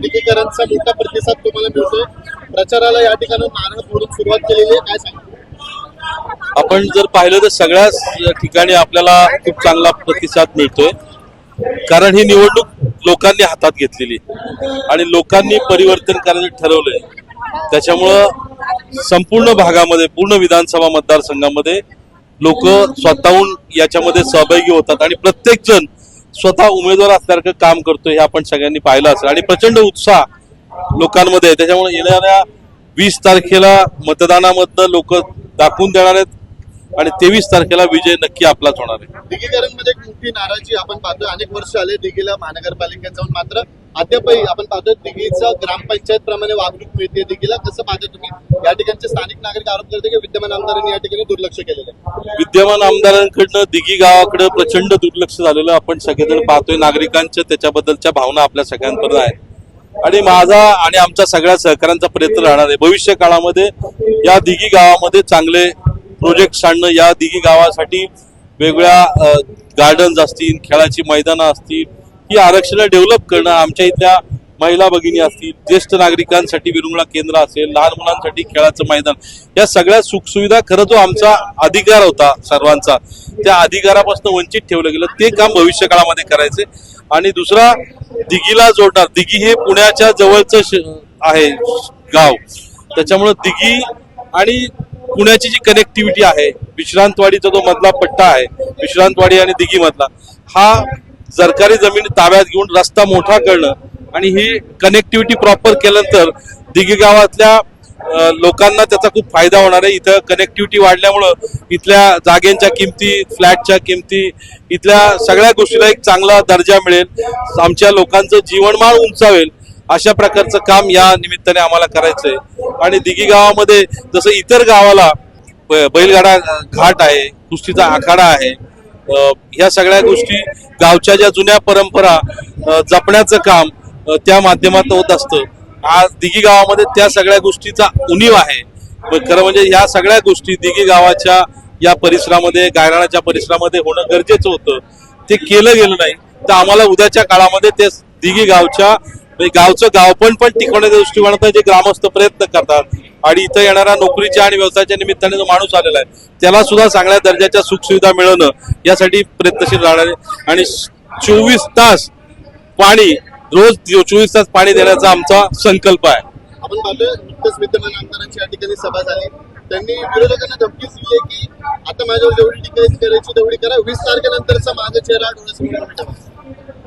दिघेकरांचा मोठा प्रतिसाद तुम्हाला मिळतोय. प्रचाराला या ठिकाणी नारळ फोडून सुरुवात केलेली आहे. काय सांगा आपण जर पाहिलं तर सगळ्याच ठिकाणी आपल्याला खूप चांगला प्रतिसाद मिळतोय. कारण ही निवडणूक लोकांनी हातात घेतलेली आणि लोकांनी परिवर्तन करायचं ठरवलंय. त्याच्यामुळं संपूर्ण भागामध्ये पूर्ण विधानसभा मतदारसंघामध्ये लोक स्वतःहून याच्यामध्ये सहभागी होतात. आणि प्रत्येक जण स्वतः उमेदवार असल्यासारखं काम करतो हे आपण सगळ्यांनी पाहिलं असेल आणि प्रचंड उत्साह लोकांमध्ये आहे. त्याच्यामुळे येणाऱ्या वीस तारखेला मतदानामधनं लोक दाखवून देणार आहेत आणि तेवीस तारखेला विजय नक्की आपलाच होणार आहे. दिघेकरांमध्ये एक मोठी नाराजी आपण पाहतोय. अनेक वर्ष आले दिघीला महानगरपालिकेत जाऊन. मात्र अद्यापही आपण पाहतोय दिघीचं ग्रामपंचायत प्रमाणे वागणूक मिळते दिघीला कसं पाहतोय तुम्ही? या ठिकाणचे स्थानिक नागरिक आरोप करते की विद्यमान आमदारांनी या ठिकाणी दुर्लक्ष केलेलं आहे. विद्यमान आमदारांकडनं दिघी गावाकडे प्रचंड दुर्लक्ष झालेलं आपण सगळेजण पाहतोय. नागरिकांच्या त्याच्याबद्दलच्या भावना आपल्या सगळ्यांपर्यंत आहेत. आणि माझा आणि आमच्या सगळ्या सहकाऱ्यांचा प्रयत्न राहणार आहे. भविष्य काळामध्ये या दिघी गावामध्ये चांगले प्रोजेक्ट आणणं या दिघी गावासाठी वेगवेगळ्या गार्डन्स असतील खेळाची मैदानं असतील ही आरक्षणं डेव्हलप करणं आमच्या इथल्या महिला भगिनी असतील ज्येष्ठ नागरिकांसाठी विरुंगळा केंद्र असेल लहान मुलांसाठी खेळाचं मैदान या सगळ्या सुखसुविधा खरं जो आमचा अधिकार होता सर्वांचा. त्या अधिकारापासून वंचित ठेवलं गेलं ते काम भविष्य काळामध्ये करायचे. आणि दुसरा दिघीला जोडणार दिघी हे पुण्याच्या जवळचं श- आहे गाव. त्याच्यामुळं दिघी आणि पुण्याची जी कनेक्टिव्हिटी आहे विश्रांतवाडीचा जो मधला पट्टा आहे विश्रांतवाडी आणि दिघी मधला हा सरकारी जमीन ताब्यात घेऊन रस्ता मोठा करणं आणि ही कनेक्टिव्हिटी प्रॉपर केल्यानंतर दिघी गावातल्या लोकांना त्याचा खूप फायदा होणार आहे. इथं कनेक्टिव्हिटी वाढल्यामुळं इथल्या जागेंच्या किमती फ्लॅटच्या किमती इथल्या सगळ्या गोष्टीला एक चांगला दर्जा मिळेल. आमच्या लोकांचं जीवनमान उंचावेल. अशा प्रकारचं काम या निमित्ताने आम्हाला करायचंय. आणि दिघी गावामध्ये जसं इतर गावाला बैलगाडा घाट आहे कुस्तीचा आखाडा आहे ह्या सगळ्या गोष्टी गावच्या ज्या जुन्या परंपरा जपण्याचं काम त्या माध्यमात होत असतं. आज दिघी गावामध्ये त्या सगळ्या गोष्टीचा उणीव आहे. खरं म्हणजे या सगळ्या गोष्टी दिघी गावाच्या या परिसरामध्ये गायराणाच्या परिसरामध्ये होणं गरजेचं होतं. ते केलं गेलं नाही. तर आम्हाला उद्याच्या काळामध्ये ते दिघी गावच्या म्हणजे गावचं गावपण पण टिकवण्याच्या दृष्टिकोनातून जे ग्रामस्थ प्रयत्न करतात आणि इथं येणाऱ्या नोकरीच्या आणि व्यवसायाच्या निमित्ताने जो माणूस आलेला आहे त्याला सुद्धा चांगल्या दर्जाच्या सुखसुविधा मिळवणं यासाठी प्रयत्नशील राहणार आणि चोवीस तास पाणी रोज चोवीस तास पाणी देण्याचा आमचा संकल्प आहे. आपण पाहतोय नुकतंच विद्यमान आमदारांची या ठिकाणी सभा झाली. त्यांनी विरोधकांना धमकी दिली आहे की आता माझ्यावर जेवढी टीका करायची तेवढी करा. वीस तारखेनंतरचा माझा चेहरा डोळ्यासमोर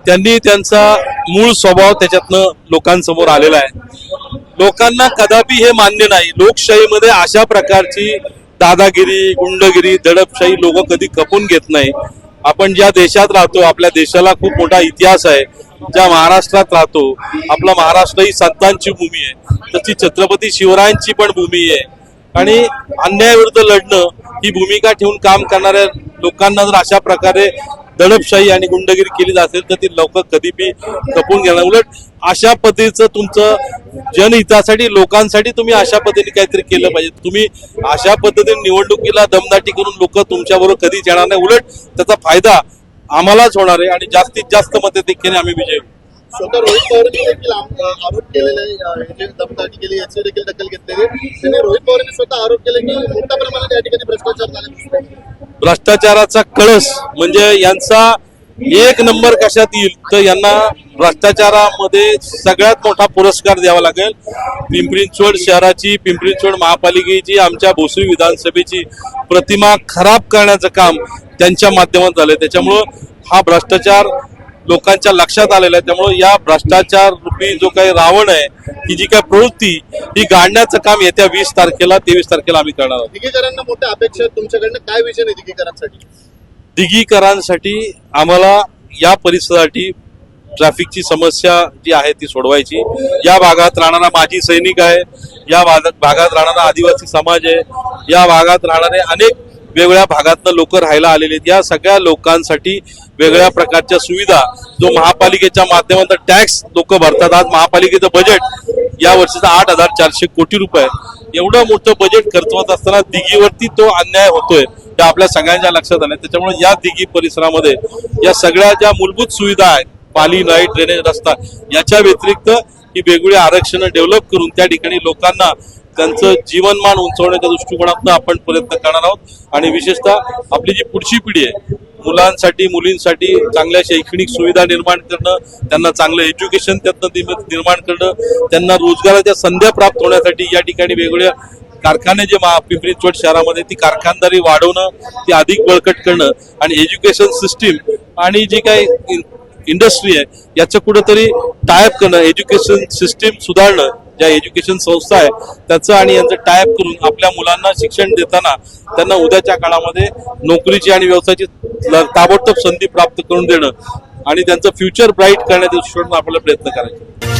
त्यांनी त्यांचा मूळ स्वभाव त्याच्यातनं लोकांसमोर आलेला आहे. लोकांना कदापि हे मान्य नाही. लोकशाहीमध्ये अशा प्रकारची दादागिरी गुंडगिरी दडपशाही लोक कधी खपून घेत नाही. आपण ज्या देशात राहतो आपल्या देशाला खूप मोठा इतिहास आहे. ज्या महाराष्ट्रात राहतो आपला महाराष्ट्र ही संतांची भूमी आहे. तशी छत्रपती शिवरायांची पण भूमी आहे. आणि अन्यायाविरुद्ध लढणं ही भूमिका ठेवून काम करणाऱ्या लोकांना जर अशा प्रकारे दडपशाही आणि गुंडगिरी केली असेल तर ती लोक कधी बी खपून घेणार. उलट अशा पद्धतीचं तुमचं जनहितासाठी लोकांसाठी तुम्ही अशा पद्धतीने काहीतरी केलं पाहिजे. तुम्ही अशा पद्धतीने निवडणुकीला दमदाटी करून लोक तुमच्याबरोबर कधीच येणार नाही. उलट त्याचा फायदा आम्हालाच होणार आहे आणि जास्तीत जास्त मते देखील आम्ही विजय स्वतः रोहित पवारांनी देखील आरोप केलेले आहे, दमदाटी केली याची देखील दखल घेतलेली त्याने रोहित पवारांनी स्वतः आरोप केले की मोठ्या प्रमाणात या ठिकाणी भ्रष्टाचार झाला भ्रष्टाचाराचा कळस म्हणजे यांचा एक नंबर कशात येईल तर यांना भ्रष्टाचारामध्ये सगळ्यात मोठा पुरस्कार द्यावा लागेल. पिंपरी चिंचवड शहराची पिंपरी चिंचवड महापालिकेची आमच्या भोसरी विधानसभेची प्रतिमा खराब करण्याचं काम त्यांच्या माध्यमात झालं त्याच्यामुळं हा भ्रष्टाचार लोकांच्या लक्षात आलेला आहे. त्यामुळे या भ्रष्टाचार रूपी जो काही रावण आहे ही जी काही प्रवृत्ती ही गाडण्याचं काम येत्या वीस तारखेला तेवीस तारखेला आम्ही करणार आहोत. दिघेकरांना मोठ्या अपेक्षा आहेत तुमच्याकडनं. काय विजन आहे दिघेकरांसाठी? दिघीकरांसाठी आम्हाला या परिसरासाठी ट्रॅफिकची समस्या जी आहे ती सोडवायची. या भागात राहणारा माजी सैनिक आहे या भागात भागात राहणारा आदिवासी समाज आहे या भागात राहणारे अनेक वेगवेगळ्या भागातनं लोक राहायला आलेले आहेत. या सगळ्या लोकांसाठी वेगळ्या प्रकारच्या सुविधा जो महापालिकेच्या माध्यमातून टॅक्स लोक भरतात. आज महापालिकेचं बजेट या वर्षीचं आठ हजार चारशे कोटी रुपये एवढं मोठं बजेट खर्चवत असताना दिघीवरती तो अन्याय होतोय हे आपल्या सगळ्यांच्या लक्षात आलं त्याच्यामुळे या दिघी परिसरामध्ये या सगळ्या ज्या मूलभूत सुविधा आहेत पाली नाईट ड्रेनेज रस्ता याच्या व्यतिरिक्त ही वेगवेगळी आरक्षणं डेव्हलप करून त्या ठिकाणी लोकांना त्यांचं जीवनमान उंचवण्याच्या दृष्टिकोनातून आपण प्रयत्न करणार आहोत. आणि विशेषतः आपली जी पुढची पिढी आहे मुलांसाठी मुलींसाठी चांगल्या शैक्षणिक सुविधा निर्माण करणं त्यांना चांगलं एज्युकेशन त्यातनं निर्माण करणं त्यांना रोजगाराच्या संध्या प्राप्त होण्यासाठी या ठिकाणी वेगवेगळ्या कारखाने जे मा- पिंपरी चिंचवड शहरामध्ये ती कारखानदारी वाढवणं ती अधिक बळकट करणं आणि एज्युकेशन सिस्टीम आणि जी काही इंडस्ट्री आहे याचं कुठंतरी टायप करणं एज्युकेशन सिस्टीम सुधारणं ज्या एज्युकेशन संस्था आहे त्याचं आणि यांचं टायप करून आपल्या मुलांना शिक्षण देताना त्यांना उद्याच्या काळामध्ये नोकरीची आणि व्यवसायाची ताबडतोब संधी प्राप्त करून देणं आणि त्यांचं फ्युचर ब्राईट करण्याच्या दृष्टीकोनातून आपल्याला प्रयत्न करायचे.